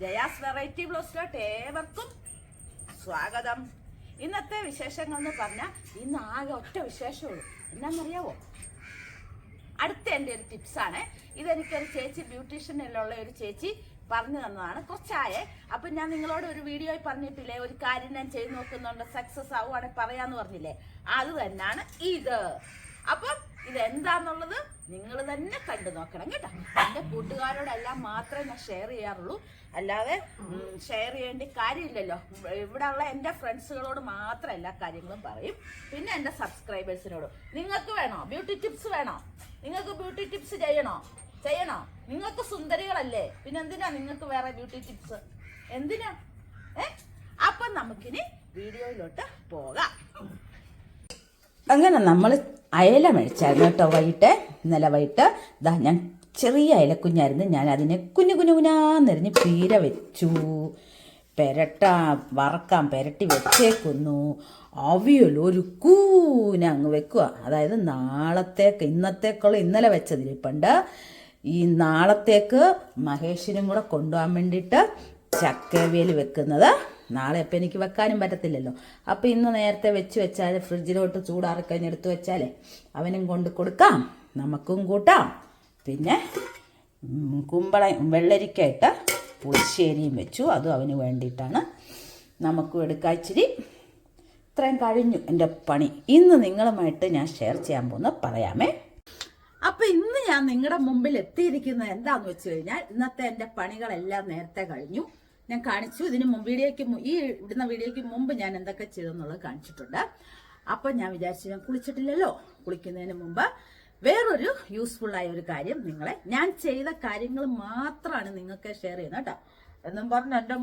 Jaya's variety ബ്ലോസിലോട്ട് ഏവർക്കും സ്വാഗതം. ഇന്നത്തെ വിശേഷങ്ങൾ എന്ന് പറഞ്ഞാൽ ഇന്ന് ആകെ ഒറ്റ വിശേഷമുള്ളൂ. എന്നാന്നറിയാവോ? അടുത്ത എന്റെ ഒരു ടിപ്സാണ്. ഇതെനിക്കൊരു ചേച്ചി ബ്യൂട്ടീഷ്യനിലുള്ള ഒരു ചേച്ചി പറഞ്ഞു തന്നതാണ്. കുറച്ചായേ അപ്പം ഞാൻ നിങ്ങളോട് ഒരു വീഡിയോയിൽ പറഞ്ഞിട്ടില്ലേ? ഒരു കാര്യം ഞാൻ ചെയ്തു നോക്കുന്നുണ്ട് സക്സസ് ആവുകയാണെങ്കിൽ പറയാമെന്ന് പറഞ്ഞില്ലേ? അത് തന്നെയാണ് ഇത്. അപ്പം ഇതെന്താന്നുള്ളത് നിങ്ങൾ തന്നെ കണ്ടു നോക്കണം കേട്ടോ. എന്റെ കൂട്ടുകാരോടെല്ലാം മാത്രമേ ഞാൻ ഷെയർ ചെയ്യാറുള്ളൂ. അല്ലാതെ ഷെയർ ചെയ്യേണ്ട കാര്യമില്ലല്ലോ. ഇവിടെ ഉള്ള എന്റെ ഫ്രണ്ട്സുകളോട് മാത്രം എല്ലാ കാര്യങ്ങളും പറയും. പിന്നെ എന്റെ സബ്സ്ക്രൈബേഴ്സിനോടും നിങ്ങൾക്ക് വേണോ? ബ്യൂട്ടി ടിപ്സ് വേണോ? നിങ്ങൾക്ക് ബ്യൂട്ടി ടിപ്സ് ചെയ്യണോ? ചെയ്യണോ? നിങ്ങൾക്ക് സുന്ദരികളല്ലേ? പിന്നെ എന്തിനാ നിങ്ങൾക്ക് വേറെ ബ്യൂട്ടി ടിപ്സ് എന്തിനാ? ഏ? അപ്പം നമുക്കിനി വീഡിയോയിലോട്ട് പോകാം. അങ്ങനെ നമ്മൾ അയല മേടിച്ചായിരുന്നു കേട്ടോ വൈകിട്ട്. ഇന്നലെ വൈകിട്ട് ഇതാ ഞാൻ ചെറിയ അയലക്കുഞ്ഞായിരുന്നു. ഞാൻ അതിനെ കുഞ്ഞു കുഞ്ഞു കുഞ്ഞാന്നെറിഞ്ഞ് പീര വെച്ചു. പെരട്ട വറക്കാൻ പെരട്ടി വെച്ചേക്കുന്നു. അവിയൽ ഒരു കൂന അങ്ങ് വെക്കുക. അതായത് നാളത്തേക്ക് ഇന്നത്തേക്കുള്ള ഇന്നലെ വെച്ചതിരിപ്പുണ്ട് ഈ നാളത്തേക്ക് മഹേഷിനും കൂടെ കൊണ്ടുപോകാൻ വേണ്ടിയിട്ട് ചക്കവിയൽ വെക്കുന്നത്. നാളെ അപ്പം എനിക്ക് വെക്കാനും പറ്റത്തില്ലല്ലോ. അപ്പം ഇന്ന് നേരത്തെ വെച്ച് വെച്ചാൽ ഫ്രിഡ്ജിലോട്ട് ചൂടാറി കഴിഞ്ഞ് എടുത്തു വെച്ചാലേ അവനും കൊണ്ട് കൊടുക്കാം നമുക്കും കൂട്ടാം. പിന്നെ കുമ്പള വെള്ളരിക്കയിട്ട് പുളിശ്ശേരിയും വെച്ചു. അതും അവന് വേണ്ടിയിട്ടാണ് നമുക്കും എടുക്കാം ഇച്ചിരി ഇത്രയും കഴിഞ്ഞു എന്റെ പണി. ഇന്ന് നിങ്ങളുമായിട്ട് ഞാൻ ഷെയർ ചെയ്യാൻ പോകുന്ന പറയാമേ. അപ്പൊ ഇന്ന് ഞാൻ നിങ്ങളുടെ മുമ്പിൽ എത്തിയിരിക്കുന്നത് എന്താണെന്ന് വെച്ച് കഴിഞ്ഞാൽ ഇന്നത്തെ എന്റെ പണികളെല്ലാം നേരത്തെ കഴിഞ്ഞു. ഞാൻ കാണിച്ചു. ഇതിന് മുമ്പ് വീഡിയോയ്ക്ക് ഈ ഇടുന്ന വീഡിയോയ്ക്ക് മുമ്പ് ഞാൻ എന്തൊക്കെ ചെയ്തെന്നുള്ളത് കാണിച്ചിട്ടുണ്ട്. അപ്പം ഞാൻ വിചാരിച്ചു ഞാൻ കുളിച്ചിട്ടില്ലല്ലോ. കുളിക്കുന്നതിന് മുമ്പ് വേറൊരു യൂസ്ഫുൾ ആയ ഒരു കാര്യം നിങ്ങളെ ഞാൻ ചെയ്ത കാര്യങ്ങൾ മാത്രമാണ് നിങ്ങൾക്ക് ഷെയർ ചെയ്യുന്നത് കേട്ടോ. എന്നും പറഞ്ഞ് എന്റെ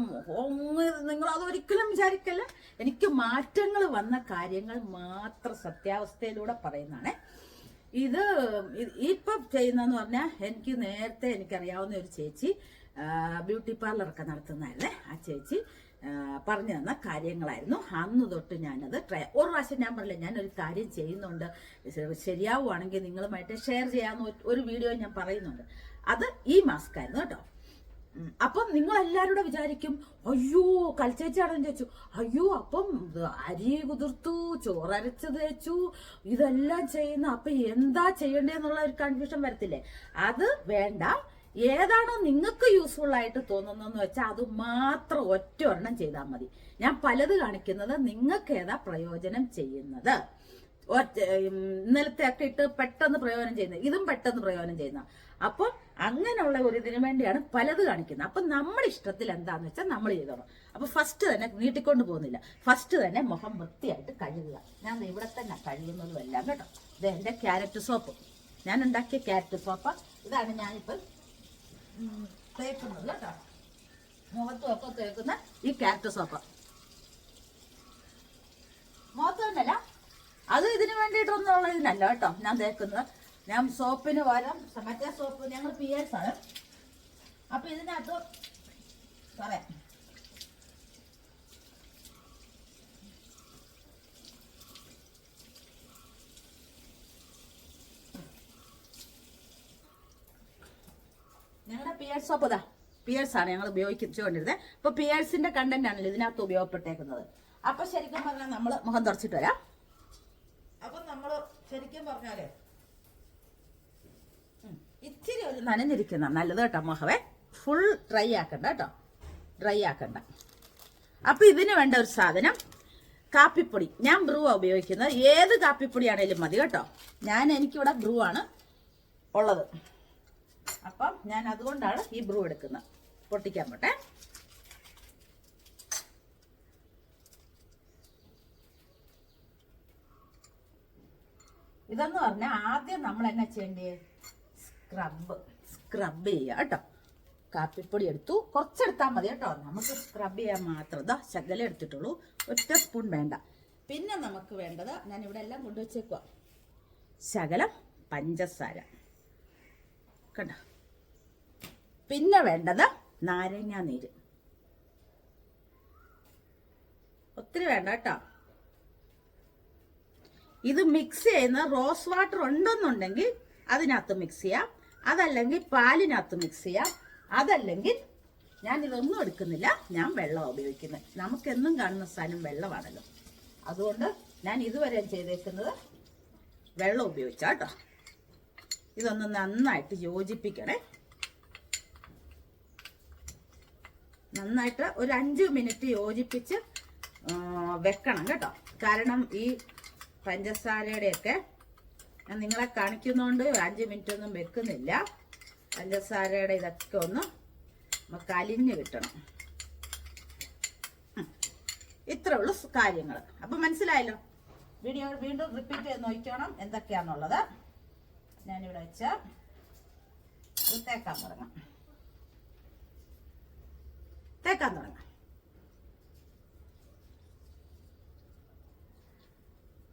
നിങ്ങൾ അതൊരിക്കലും വിചാരിക്കല്ല. എനിക്ക് മാറ്റങ്ങൾ വന്ന കാര്യങ്ങൾ മാത്രം സത്യാവസ്ഥയിലൂടെ പറയുന്നതാണ്. ഇത് ഇപ്പം ചെയ്യുന്നതെന്ന് പറഞ്ഞാൽ എനിക്ക് നേരത്തെ എനിക്കറിയാവുന്ന ഒരു ചേച്ചി ബ്യൂട്ടി പാർലറൊക്കെ നടത്തുന്നതായിരുന്നേ ആ ചേച്ചി പറഞ്ഞു തന്ന കാര്യങ്ങളായിരുന്നു. അന്ന് തൊട്ട് ഞാനത് ട്രൈ ഒരു പ്രാവശ്യം ഞാൻ പറഞ്ഞില്ല ഞാനൊരു കാര്യം ചെയ്യുന്നുണ്ട്. ശരിയാവുകയാണെങ്കിൽ നിങ്ങളുമായിട്ട് ഷെയർ ചെയ്യാമെന്ന് ഒരു- വീഡിയോ ഞാൻ പറയുന്നുണ്ട്. അത് ഈ മാസ്ക് ആയിരുന്നു കേട്ടോ. അപ്പം നിങ്ങൾ എല്ലാവരും കൂടെ വിചാരിക്കും അയ്യോ കൽച്ചേച്ചാണെന്ന് ചോദിച്ചു അയ്യോ അപ്പം അരി കുതിർത്തു ചോറരച്ച് തേച്ചു ഇതെല്ലാം ചെയ്യുന്ന അപ്പൊ എന്താ ചെയ്യണ്ടേന്നുള്ള ഒരു കൺഫ്യൂഷൻ വരത്തില്ലേ? അത് വേണ്ട ഏതാണോ നിങ്ങൾക്ക് യൂസ്ഫുൾ ആയിട്ട് തോന്നുന്നതെന്ന് വെച്ചാൽ അത് മാത്രം ഒറ്റ ഒരെണ്ണം ചെയ്താൽ മതി. ഞാൻ പലത് കാണിക്കുന്നത് നിങ്ങൾക്ക് ഏതാ പ്രയോജനം ചെയ്യുന്നത്? ഇന്നലത്തെ ഒക്കെ ഇട്ട് പെട്ടെന്ന് പ്രയോജനം ചെയ്യുന്നത് ഇതും പെട്ടെന്ന് പ്രയോജനം ചെയ്യുന്ന. അപ്പോൾ അങ്ങനെയുള്ള ഒരു ഇതിനു വേണ്ടിയാണ് പലത് കാണിക്കുന്നത്. അപ്പൊ നമ്മുടെ ഇഷ്ടത്തിൽ എന്താന്ന് വെച്ചാൽ നമ്മൾ ചെയ്തോണം അപ്പൊ ഫസ്റ്റ് തന്നെ നീട്ടിക്കൊണ്ട് പോകുന്നില്ല. ഫസ്റ്റ് തന്നെ മുഖം വൃത്തിയായിട്ട് കഴുകുക. ഞാൻ ഇവിടെ തന്നെ കഴുകുന്നതും എല്ലാം കേട്ടോ. ഇത് എന്റെ ക്യാരറ്റ് സോപ്പ്. ഞാൻ ഉണ്ടാക്കിയ ക്യാരറ്റ് സോപ്പ്. ഇതാണ് ഞാനിപ്പോൾ തേക്കുന്നത് കേട്ടോ. മുഖത്തും ഒക്കെ തേക്കുന്ന ഈ ക്യാരറ്റ് സോപ്പ് മുഖത്ത് തന്നെയല്ല അത് ഇതിന് വേണ്ടിയിട്ടൊന്നുള്ള ഇതിനല്ല കേട്ടോ ഞാൻ തേക്കുന്നത്. ഞാൻ സോപ്പിന് പകരം മറ്റേ സോപ്പ് ഞങ്ങൾ പി എസ് ആണ്. അപ്പൊ ഇതിനകത്ത് പറയാം. പിയേഴ്സ് സോപ്പ് ഇതാ. പിയേഴ്സ് ആണ് ഞങ്ങൾ ഉപയോഗിച്ചുകൊണ്ടിരുന്നത്. ഇപ്പൊ പിയേഴ്സിന്റെ കണ്ടന്റ് ആണല്ലോ ഇതിനകത്ത് ഉപയോഗപ്പെട്ടേക്കുന്നത്. അപ്പൊ ശരിക്കും പറഞ്ഞാൽ നമ്മൾ മുഖം തുറച്ചിട്ട് വരാം. അപ്പൊ നമ്മൾ ശരിക്കും പറഞ്ഞാലേ ഇച്ചിരി ഒരു നനഞ്ഞിരിക്കുന്ന നല്ലത് കേട്ടോ മുഖവേ. ഫുൾ ഡ്രൈ ആക്കണ്ട കേട്ടോ. ഡ്രൈ ആക്കണ്ട. അപ്പൊ ഇതിന് വേണ്ട ഒരു സാധനം കാപ്പിപ്പൊടി. ഞാൻ ബ്രൂ ഉപയോഗിക്കുന്നത്. ഏത് കാപ്പിപ്പൊടിയാണേലും മതി കേട്ടോ. ഞാൻ എനിക്കിവിടെ ബ്രൂ ആണ് ഉള്ളത്. ഞാൻ അതുകൊണ്ടാണ് ഈ ബ്രൂ എടുക്കുന്നത്. പൊട്ടിക്കാൻ പോട്ടെ. ഇതെന്ന് പറഞ്ഞാൽ ആദ്യം നമ്മൾ എന്നാ ചെയ്യേണ്ടത് സ്ക്രബ് സ്ക്രബ് ചെയ്യുക കേട്ടോ. കാപ്പിപ്പൊടി എടുത്തു. കുറച്ചെടുത്താൽ മതി കേട്ടോ. നമുക്ക് സ്ക്രബ് ചെയ്യാൻ മാത്രം. ശകലം എടുത്തിട്ടുള്ളൂ. ഒറ്റ സ്പൂൺ വേണ്ട. പിന്നെ നമുക്ക് വേണ്ടത് ഞാൻ ഇവിടെ എല്ലാം കൊണ്ടുവച്ചേക്കുക ശകലം പഞ്ചസാര. കണ്ടോ? പിന്നെ വേണ്ടത് നാരങ്ങ നീര്. ഒത്തിരി വേണ്ട കേട്ടോ. ഇത് മിക്സ് ചെയ്യുന്ന റോസ് വാട്ടർ ഉണ്ടെന്നുണ്ടെങ്കിൽ അതിനകത്ത് മിക്സ് ചെയ്യാം. അതല്ലെങ്കിൽ പാലിനകത്ത് മിക്സ് ചെയ്യാം. അതല്ലെങ്കിൽ ഞാൻ ഇതൊന്നും എടുക്കുന്നില്ല ഞാൻ വെള്ളം ഉപയോഗിക്കുന്നത്. നമുക്ക് എന്നും കാണുന്ന സാധനം വെള്ളമാണല്ലോ. അതുകൊണ്ട് ഞാൻ ഇതുവരെ ചെയ്തേക്കുന്നത് വെള്ളം ഉപയോഗിച്ചാട്ടോ ഇതൊന്ന് നന്നായിട്ട് യോജിപ്പിക്കണേ. നന്നായിട്ട് ഒരു അഞ്ച് മിനിറ്റ് യോജിപ്പിച്ച് വെക്കണം കേട്ടോ. കാരണം ഈ പഞ്ചസാരയുടെയൊക്കെ ഞാൻ നിങ്ങളെ കാണിക്കുന്നതുകൊണ്ട് ഒരു അഞ്ച് മിനിറ്റ് ഒന്നും വെക്കുന്നില്ല. പഞ്ചസാരയുടെ ഇതൊക്കെ ഒന്ന് നമുക്ക് അലിഞ്ഞ് കിട്ടണം. ഇത്രേ ഉള്ളൂ കാര്യങ്ങൾ അപ്പം മനസ്സിലായല്ലോ? വീഡിയോ വീണ്ടും റിപ്പീറ്റ് ചെയ്ത് നോക്കണം എന്തൊക്കെയാന്നുള്ളത്. ഞാനിവിടെ വെച്ച ഇത് തേക്കാൻ തുടങ്ങാം. തേക്കാൻ തുടങ്ങാം.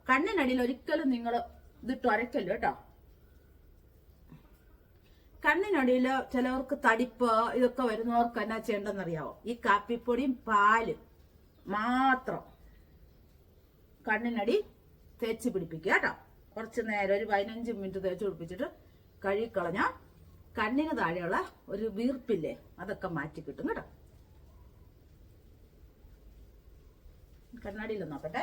കണ്ണിനടിയിൽ ഒരിക്കലും നിങ്ങൾ ഇതിട്ട് അരക്കല്ലോ കേട്ടോ. കണ്ണിനടിയിൽ ചിലവർക്ക് തടിപ്പ് ഇതൊക്കെ വരുന്നവർക്ക് എന്നാ ചെയ്യേണ്ടെന്നറിയാവോ ഈ കാപ്പിപ്പൊടിയും പാലും മാത്രം കണ്ണിനടി തേച്ച് പിടിപ്പിക്കുക കേട്ടോ. കുറച്ച് നേരം ഒരു പതിനഞ്ച് മിനിറ്റ് തേച്ച് പിടിപ്പിച്ചിട്ട് കഴുകിക്കളഞ്ഞാൽ കണ്ണിന് താഴെയുള്ള ഒരു വീർപ്പില്ലേ അതൊക്കെ മാറ്റി കിട്ടും കേട്ടോ. കണ്ണാടിയിൽ നോക്കട്ടെ.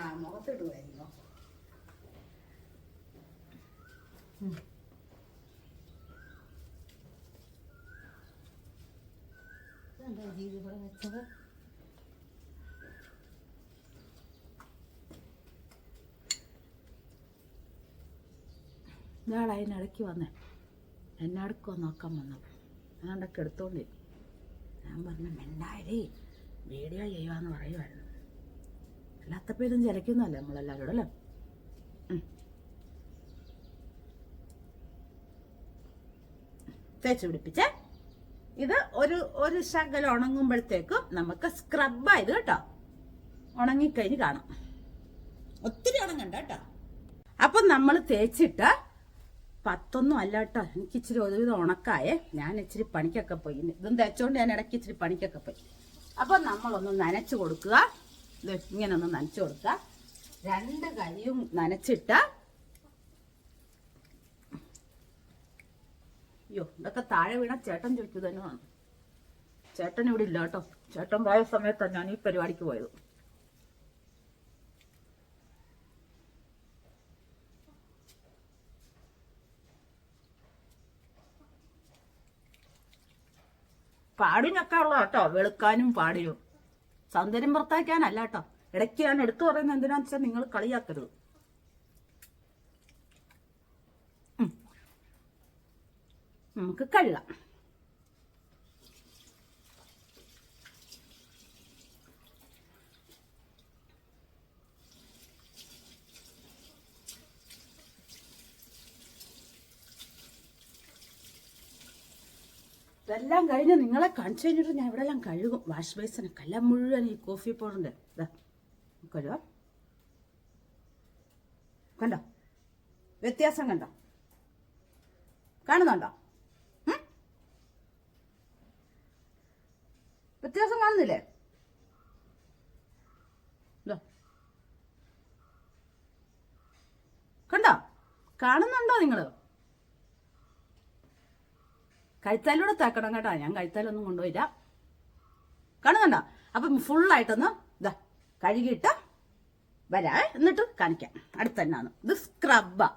ആ മുഖത്തിടുമായിരുന്നു എന്താ ജീവി ഇവിടെ വെച്ചത്? ഇയാൾ അതിനിടയ്ക്ക് വന്നേ. എന്നടുക്കോ നോക്കാൻ ഞാൻ ഞാനതൊക്കെ എടുത്തോണ്ടേ ഞാൻ പറഞ്ഞു മെന്നായടി വീഡിയോ ചെയ്യുവാന്ന് പറയുമായിരുന്നു അല്ലാത്തപ്പോൾ ഇതും ചിലയ്ക്കുന്നല്ലേ നമ്മളെല്ലാവരോടും അല്ലേ. തേച്ച് പിടിപ്പിച്ചേ. ഇത് ഒരു ഒരു ശകലം ഉണങ്ങുമ്പോഴത്തേക്കും നമുക്ക് സ്ക്രബായത് കേട്ടോ. ഉണങ്ങിക്കഴിഞ്ഞ് കാണാം. ഒത്തിരി ഉണങ്ങണ്ട കേട്ടോ. അപ്പൊ നമ്മൾ തേച്ചിട്ട് പത്തൊന്നും അല്ല കേട്ടോ. എനിക്ക് ഇച്ചിരി ഒരുവിധം ഉണക്കായേ. ഞാൻ ഇച്ചിരി പണിക്കൊക്കെ പോയി. ഇതും തേച്ചോണ്ട് ഞാൻ ഇടയ്ക്ക് ഇച്ചിരി പണിക്കൊക്കെ പോയി. അപ്പൊ നമ്മളൊന്ന് നനച്ചു കൊടുക്കുക. ഇങ്ങനെ ഒന്ന് നനച്ചു കൊടുക്കുക. രണ്ട് കൈയും നനച്ചിട്ട് അയ്യോ ഇതൊക്കെ താഴെ വീണ ചേട്ടൻ ചോദിക്കൂ തന്നെയാണ്. ചേട്ടൻ ഇവിടെ ഇല്ല കേട്ടോ. ചേട്ടൻ പോയ സമയത്താണ് ഞാൻ ഈ പരിപാടിക്ക് പോയത്. പാടിനൊക്കെ ഉള്ള കേട്ടോ വെളുക്കാനും പാടിനും. സൗന്ദര്യം പുറത്താക്കാനല്ല കേട്ടോ. ഇടയ്ക്ക് ഞാൻ എടുത്തു പറയുന്നത് എന്തിനാന്ന് വെച്ചാൽ നിങ്ങൾ കളിയാക്കരുത്. നമുക്ക് കഴുകാം. ഇതെല്ലാം കഴിഞ്ഞ് നിങ്ങളെ കാണിച്ചു കഴിഞ്ഞിട്ട് ഞാൻ ഇവിടെല്ലാം കഴുകും. വാഷ് ബേസിനൊക്കെ എല്ലാം മുഴുവൻ ഈ കോഫി പൗഡറിന്റെ ഇതാ കഴുകാം. കണ്ടോ? വ്യത്യാസം കണ്ടോ? കാണുന്നുണ്ടോ? വ്യത്യാസം കാണുന്നില്ലേ? കണ്ടോ? കാണുന്നുണ്ടോ നിങ്ങൾ? കഴുത്താലൂടെ തേക്കണം കേട്ടോ. ഞാൻ കഴുത്താലൊന്നും കൊണ്ടുപോയില്ല. കാണുന്നുണ്ടോ അപ്പം ഫുള്ളായിട്ടൊന്ന് ഇതാ കഴുകിയിട്ട് വരാ. എന്നിട്ട് കാണിക്കാം. അടുത്ത് തന്നെയാണ്. ഇത് സ്ക്രബാ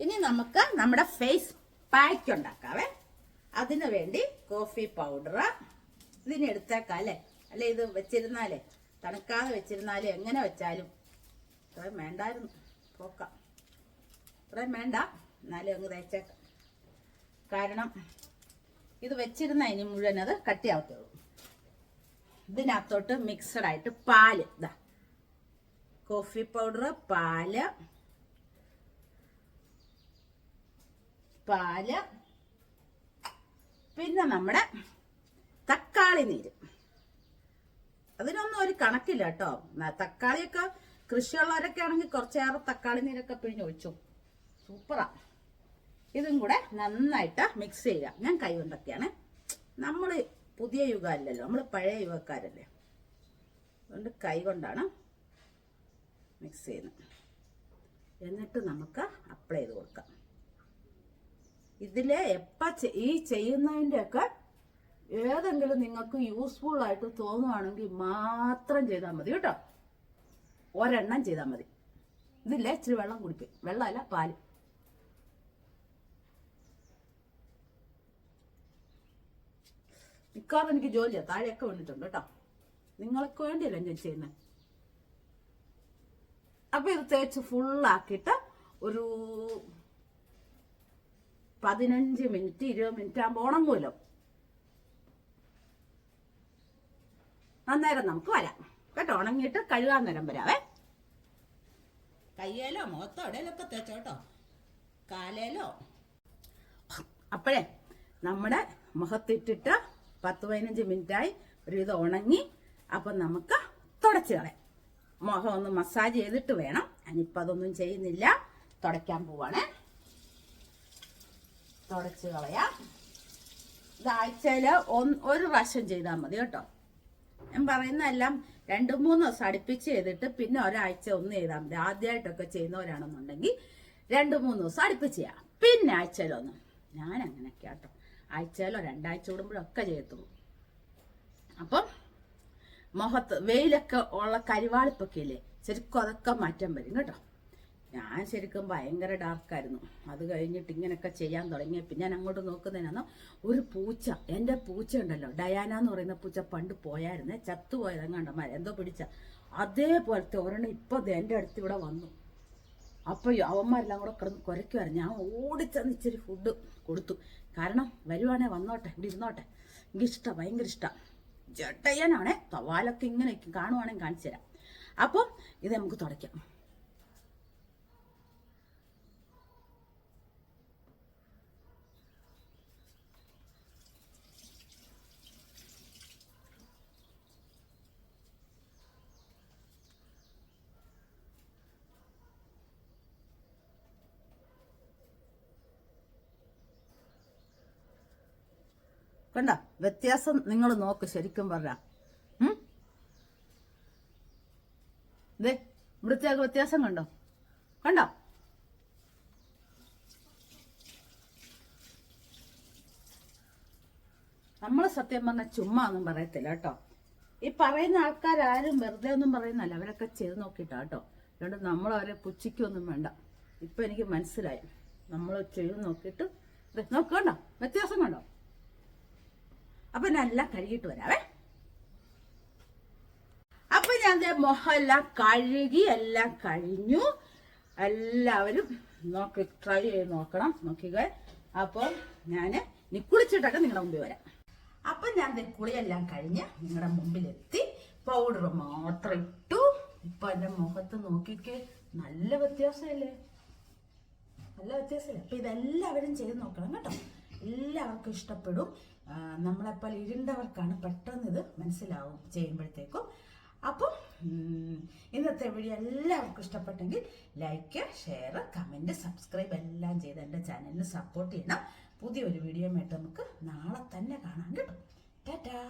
ഇനി നമുക്ക് നമ്മുടെ ഫേസ് പാക്ക് ഉണ്ടാക്കാവേ. അതിനു വേണ്ടി കോഫി പൗഡർ ഇതിന് എടുത്തേക്കാം അല്ലേ? അല്ലെ ഇത് വെച്ചിരുന്നാലേ? തണുക്കാതെ വെച്ചിരുന്നാലേ എങ്ങനെ വെച്ചാലും. ഇത്രയും വേണ്ടായിരുന്നു. പോക്കാം. ഇത്രയും വേണ്ട. എന്നാലും അങ്ങ് തേച്ചേക്കാം. കാരണം ഇത് വെച്ചിരുന്ന ഇനി മുഴുവൻ അത് കട്ടിയാവത്തുള്ളൂ. ഇതിനകത്തോട്ട് മിക്സഡ് ആയിട്ട് പാൽ. ഇതാ കോഫി പൗഡർ പാൽ. പാൽ. പിന്നെ നമ്മുടെ തക്കാളി നീര്. അതിനൊന്നും ഒരു കണക്കില്ല കേട്ടോ. തക്കാളിയൊക്കെ കൃഷിയുള്ളവരൊക്കെ ആണെങ്കിൽ കുറച്ചേറെ തക്കാളി നീരൊക്കെ പിഴിഞ്ഞൊഴിച്ചു സൂപ്പറാ. ഇതും കൂടെ നന്നായിട്ട് മിക്സ് ചെയ്യുക. ഞാൻ കൈ കൊണ്ടൊക്കെയാണ്. നമ്മൾ പുതിയ യുഗമല്ലല്ലോ. നമ്മൾ പഴയ യുഗക്കാരല്ലേ. അതുകൊണ്ട് കൈ കൊണ്ടാണ് മിക്സ് ചെയ്യുന്നത്. എന്നിട്ട് നമുക്ക് അപ്ലൈ ചെയ്ത് കൊടുക്കാം. ഇതിൽ എപ്പ ചെ- ഈ ചെയ്യുന്നതിന്റെയൊക്കെ ഏതെങ്കിലും നിങ്ങൾക്ക് യൂസ്ഫുൾ ആയിട്ട് തോന്നുവാണെങ്കിൽ മാത്രം ചെയ്താൽ മതി കേട്ടോ. ഒരെണ്ണം ചെയ്താൽ മതി. ഇതില്ലേ ഇച്ചിരി വെള്ളം കുടിക്കും. വെള്ളമല്ല പാൽ. മിക്കവാറും എനിക്ക് ജോലിയാണ് താഴെയൊക്കെ വന്നിട്ടുണ്ട് കേട്ടോ. നിങ്ങൾക്ക് വേണ്ടിയല്ല ഞാൻ ചെയ്യുന്നത് അപ്പൊ ഇത് തേച്ച് ഫുള്ളാക്കിയിട്ട് ഒരു പതിനഞ്ച് മിനിറ്റ് ഇരുപത് മിനിറ്റ് ആകുമ്പോൾ ഉണങ്ങുമല്ലോ. അന്നേരം നമുക്ക് വരാം. കേട്ടോ ഉണങ്ങിയിട്ട് കഴുകാൻ നേരം വരാവേ കയ്യേലോ മുഖത്തോ ഇടയിലൊക്കെ തേച്ചോ കേട്ടോ. കാലേലോ. അപ്പോഴേ നമ്മുടെ മുഖത്തിട്ടിട്ട് പത്ത് പതിനഞ്ച് മിനിറ്റായി ഒരു ഇത് ഉണങ്ങി അപ്പം നമുക്ക് തുടച്ച് കളയാം. മുഖം ഒന്ന് മസാജ് ചെയ്തിട്ട് വേണം. ഞാനിപ്പോൾ അതൊന്നും ചെയ്യുന്നില്ല. തുടയ്ക്കാൻ പോവാണ്. തുടച്ച് കളയാം. ഇത് ഒരു പ്രാവശ്യം ചെയ്താൽ മതി കേട്ടോ. ഞാൻ പറയുന്നതെല്ലാം രണ്ട് മൂന്ന് ദിവസം അടുപ്പിച്ച് ചെയ്തിട്ട് പിന്നെ ഒരാഴ്ച ഒന്ന് ചെയ്താൽ മതി. ആദ്യമായിട്ടൊക്കെ ചെയ്യുന്നവരാണെന്നുണ്ടെങ്കിൽ രണ്ട് മൂന്ന് ദിവസം അടുപ്പിച്ച് ചെയ്യാം. പിന്നെ ആഴ്ചയിലൊന്നും. ഞാൻ അങ്ങനെയൊക്കെ കേട്ടോ ആഴ്ചയിലോ രണ്ടാഴ്ച കൂടുമ്പോഴൊക്കെ ചെയ്യത്തുള്ളൂ. അപ്പം മുഖത്ത് വെയിലൊക്കെ ഉള്ള കരിവാളിപ്പൊക്കെ ഇല്ലേ ശരിക്കും അതൊക്കെ മാറ്റം വരും കേട്ടോ. ഞാൻ ശരിക്കും ഭയങ്കര ഡാർക്കായിരുന്നു. അത് കഴിഞ്ഞിട്ട് ഇങ്ങനെയൊക്കെ ചെയ്യാൻ തുടങ്ങിയ പിന്നെ ഞാൻ അങ്ങോട്ട് നോക്കുന്നതിനാണ് ഒരു പൂച്ച എന്റെ പൂച്ച ഉണ്ടല്ലോ ഡയാന എന്ന് പറയുന്ന പൂച്ച പണ്ട് പോയായിരുന്നേ ചത്തുപോയത് അങ്ങാണ്ടമാർ എന്തോ പിടിച്ച. അതേപോലത്തെ ഒരെണ്ണം ഇപ്പൊ എന്റെ അടുത്ത് ഇവിടെ വന്നു. അപ്പൊ ഈ അവന്മാരെല്ലാം കൂടെ കിടന്ന് കുരയ്ക്കുമായിരുന്നു ഞാൻ ഓടിച്ചെന്ന് ഇച്ചിരി ഫുഡ് കൊടുത്തു. കാരണം വരുവാണേ വന്നോട്ടെ ഇവിടെ ഇരുന്നോട്ടെ. എനിക്ക് ഭയങ്കര ഇഷ്ടം. ജട്ടയ്യനാണേ തവാലൊക്കെ ഇങ്ങനെ കാണുവാണെങ്കിൽ കാണിച്ചു തരാം അപ്പം ഇത് നമുക്ക് തുടയ്ക്കാം. കണ്ട വ്യത്യാസം നിങ്ങൾ നോക്ക് ശരിക്കും പറഞ്ഞ. ദേ ഇവിടുത്തെ വ്യത്യാസം കണ്ടോ? കണ്ടോ? നമ്മൾ സത്യം പറഞ്ഞ ചുമ്മാ ഒന്നും പറയത്തില്ല കേട്ടോ. ഈ പറയുന്ന ആൾക്കാരും വെറുതെ ഒന്നും പറയുന്നല്ല അവരൊക്കെ ചെയ്ത് നോക്കിയിട്ടാ കേട്ടോ. അതുകൊണ്ട് നമ്മൾ അവരെ പുച്ഛിക്കൊന്നും വേണ്ട. ഇപ്പൊ എനിക്ക് മനസ്സിലായി. നമ്മൾ ചെയ്ത് നോക്കിയിട്ട് നോക്കണ്ട നോക്ക് കണ്ടോ? വ്യത്യാസം അപ്പൊ കഴുകിയിട്ട് വരാവേ. അപ്പൊ ഞാൻ ദേ മുഖം കഴുകി എല്ലാം കഴിഞ്ഞു. എല്ലാവരും നോക്കി ട്രൈ ചെയ്ത് നോക്കണം. നോക്കിക്കേ. അപ്പോൾ ഞാൻ ഇനി കുളിച്ചിട്ടൊക്കെ നിങ്ങളുടെ മുമ്പിൽ വരാം. അപ്പൊ ഞാൻ കുളിയെല്ലാം കഴിഞ്ഞ് നിങ്ങളുടെ മുമ്പിലെത്തി. പൗഡർ മാത്രം ഇട്ടു. ഇപ്പൊ എന്റെ മുഖത്ത് നോക്കിക്കേ നല്ല വ്യത്യാസമല്ലേ? നല്ല വ്യത്യാസമല്ലേ? അപ്പൊ ഇതെല്ലാവരും ചെയ്ത് നോക്കണം കേട്ടോ. എല്ലാവർക്കും ഇഷ്ടപ്പെടും. നമ്മളെപ്പോലെ ഇരുണ്ടവർക്കാണ് പെട്ടെന്ന് ഇത് മനസ്സിലാവും ചെയ്യുമ്പോഴത്തേക്കും. അപ്പം ഇന്നത്തെ വീഡിയോ എല്ലാവർക്കും ഇഷ്ടപ്പെട്ടെങ്കിൽ ലൈക്ക് ഷെയർ കമന്റ് സബ്സ്ക്രൈബ് എല്ലാം ചെയ്ത് എന്റെ ചാനലിന് സപ്പോർട്ട് ചെയ്യണം. പുതിയൊരു വീഡിയോ ആയിട്ട് നമുക്ക് നാളെ തന്നെ കാണാം കേട്ടോ. ടാറ്റാ.